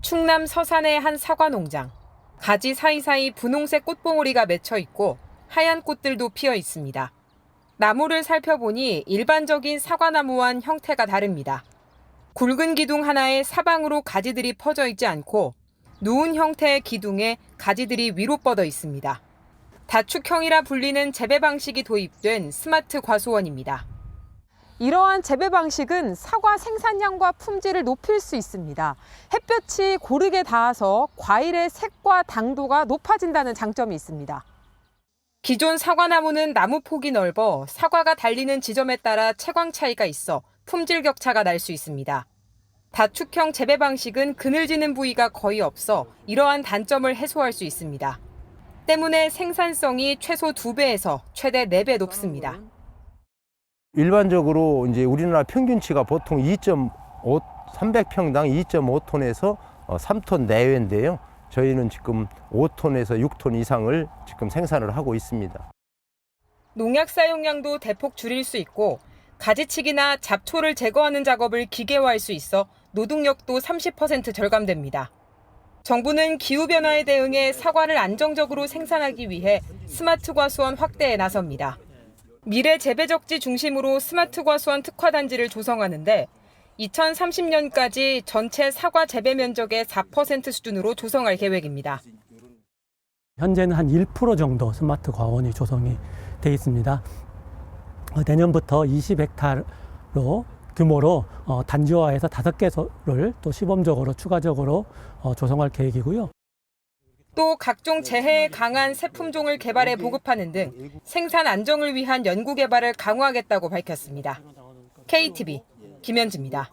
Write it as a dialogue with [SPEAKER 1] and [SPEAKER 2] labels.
[SPEAKER 1] 충남 서산의 한 사과 농장. 가지 사이사이 분홍색 꽃봉오리가 맺혀 있고 하얀 꽃들도 피어 있습니다. 나무를 살펴보니 일반적인 사과나무와는 형태가 다릅니다. 굵은 기둥 하나에 사방으로 가지들이 퍼져 있지 않고 누운 형태의 기둥에 가지들이 위로 뻗어 있습니다. 다축형이라 불리는 재배 방식이 도입된 스마트 과수원입니다. 이러한 재배 방식은 사과 생산량과 품질을 높일 수 있습니다. 햇볕이 고르게 닿아서 과일의 색과 당도가 높아진다는 장점이 있습니다. 기존 사과나무는 나무 폭이 넓어 사과가 달리는 지점에 따라 채광 차이가 있어 품질 격차가 날 수 있습니다. 다축형 재배 방식은 그늘지는 부위가 거의 없어 이러한 단점을 해소할 수 있습니다. 때문에 생산성이 최소 2배에서 최대 4배 높습니다.
[SPEAKER 2] 일반적으로 이제 우리나라 평균치가 보통 2.5 300평당 2.5톤에서 3톤 내외인데요. 저희는 지금 5톤에서 6톤 이상을 지금 생산을 하고 있습니다.
[SPEAKER 1] 농약 사용량도 대폭 줄일 수 있고 가지치기나 잡초를 제거하는 작업을 기계화할 수 있어 노동력도 30% 절감됩니다. 정부는 기후변화에 대응해 사과를 안정적으로 생산하기 위해 스마트 과수원 확대에 나섭니다. 미래 재배적지 중심으로 스마트 과수원 특화 단지를 조성하는데 2030년까지 전체 사과 재배 면적의 4% 수준으로 조성할 계획입니다.
[SPEAKER 3] 현재는 한 1% 정도 스마트 과원이 조성이 돼 있습니다. 어, 내년부터 20헥타르로 규모로 어, 단지화해서 다섯 개소를 또 시범적으로 추가적으로 어, 조성할 계획이고요.
[SPEAKER 1] 또 각종 재해에 강한 새 품종을 개발해 보급하는 등 생산 안정을 위한 연구 개발을 강화하겠다고 밝혔습니다. KTV 김현지입니다.